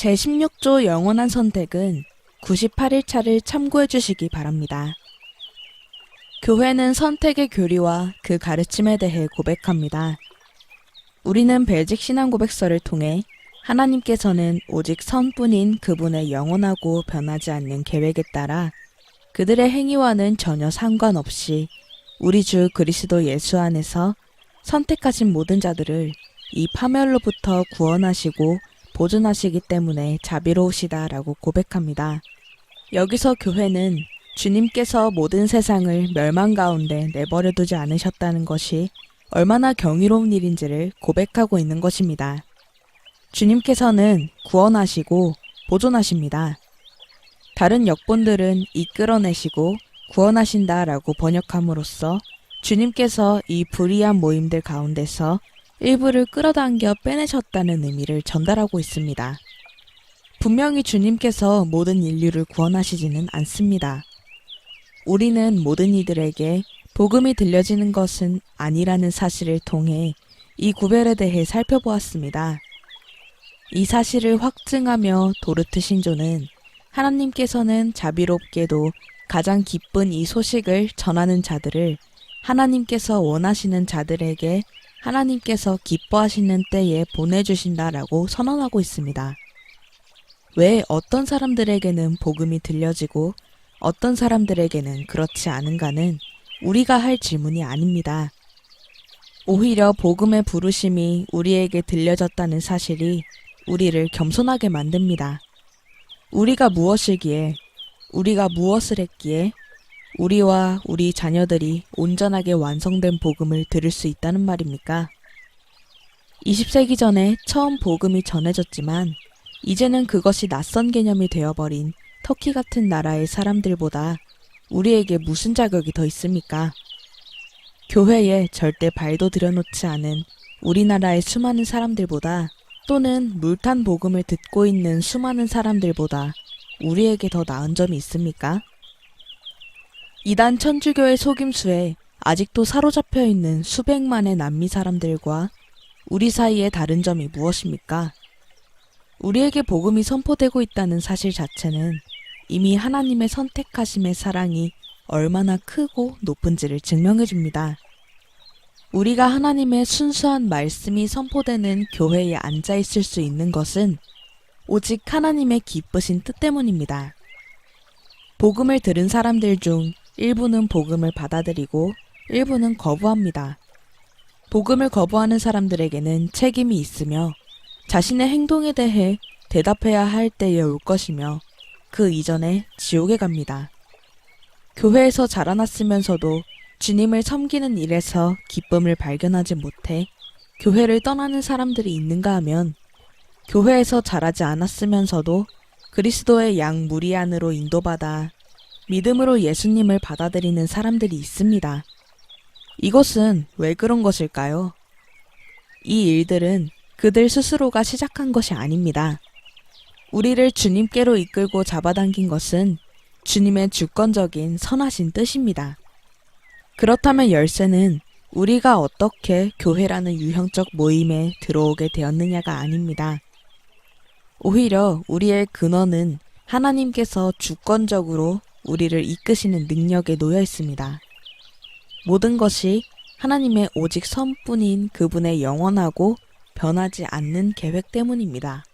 제16조 영원한 선택은 98일차를 참고해 주시기 바랍니다. 교회는 선택의 교리와 그 가르침에 대해 고백합니다. 우리는 벨직 신앙 고백서를 통해 하나님께서는 오직 선뿐인 그분의 영원하고 변하지 않는 계획에 따라 그들의 행위와는 전혀 상관없이 우리 주 그리스도 예수 안에서 선택하신 모든 자들을 이 파멸로부터 구원하시고 보존하시기 때문에 자비로우시다라고 고백합니다. 여기서 교회는 주님께서 모든 세상을 멸망 가운데 내버려 두지 않으셨다는 것이 얼마나 경이로운 일인지를 고백하고 있는 것입니다. 주님께서는 구원하시고 보존하십니다. 다른 역본들은 이끌어내시고 구원하신다라고 번역함으로써 주님께서 이 불의한 모임들 가운데서 일부를 끌어당겨 빼내셨다는 의미를 전달하고 있습니다. 분명히 주님께서 모든 인류를 구원하시지는 않습니다. 우리는 모든 이들에게 복음이 들려지는 것은 아니라는 사실을 통해 이 구별에 대해 살펴보았습니다. 이 사실을 확증하며 도르트 신조는 하나님께서는 자비롭게도 가장 기쁜 이 소식을 전하는 자들을 하나님께서 원하시는 자들에게 하나님께서 기뻐하시는 때에 보내주신다라고 선언하고 있습니다. 왜 어떤 사람들에게는 복음이 들려지고 어떤 사람들에게는 그렇지 않은가는 우리가 할 질문이 아닙니다. 오히려 복음의 부르심이 우리에게 들려졌다는 사실이 우리를 겸손하게 만듭니다. 우리가 무엇이기에, 우리가 무엇을 했기에, 우리와 우리 자녀들이 온전하게 완성된 복음을 들을 수 있다는 말입니까? 20세기 전에 처음 복음이 전해졌지만, 이제는 그것이 낯선 개념이 되어버린 터키 같은 나라의 사람들보다 우리에게 무슨 자격이 더 있습니까? 교회에 절대 발도 들여놓지 않은 우리나라의 수많은 사람들보다 또는 물탄 복음을 듣고 있는 수많은 사람들보다 우리에게 더 나은 점이 있습니까? 이단 천주교의 속임수에 아직도 사로잡혀 있는 수백만의 남미 사람들과 우리 사이의 다른 점이 무엇입니까? 우리에게 복음이 선포되고 있다는 사실 자체는 이미 하나님의 선택하심의 사랑이 얼마나 크고 높은지를 증명해 줍니다. 우리가 하나님의 순수한 말씀이 선포되는 교회에 앉아 있을 수 있는 것은 오직 하나님의 기쁘신 뜻 때문입니다. 복음을 들은 사람들 중 일부는 복음을 받아들이고 일부는 거부합니다. 복음을 거부하는 사람들에게는 책임이 있으며 자신의 행동에 대해 대답해야 할 때에 올 것이며 그 이전에 지옥에 갑니다. 교회에서 자라났으면서도 주님을 섬기는 일에서 기쁨을 발견하지 못해 교회를 떠나는 사람들이 있는가 하면 교회에서 자라지 않았으면서도 그리스도의 양 무리 안으로 인도받아 믿음으로 예수님을 받아들이는 사람들이 있습니다. 이것은 왜 그런 것일까요? 이 일들은 그들 스스로가 시작한 것이 아닙니다. 우리를 주님께로 이끌고 잡아당긴 것은 주님의 주권적인 선하신 뜻입니다. 그렇다면 열쇠는 우리가 어떻게 교회라는 유형적 모임에 들어오게 되었느냐가 아닙니다. 오히려 우리의 근원은 하나님께서 주권적으로 우리를 이끄시는 능력에 놓여 있습니다. 모든 것이 하나님의 오직 선뿐인 그분의 영원하고 변하지 않는 계획 때문입니다.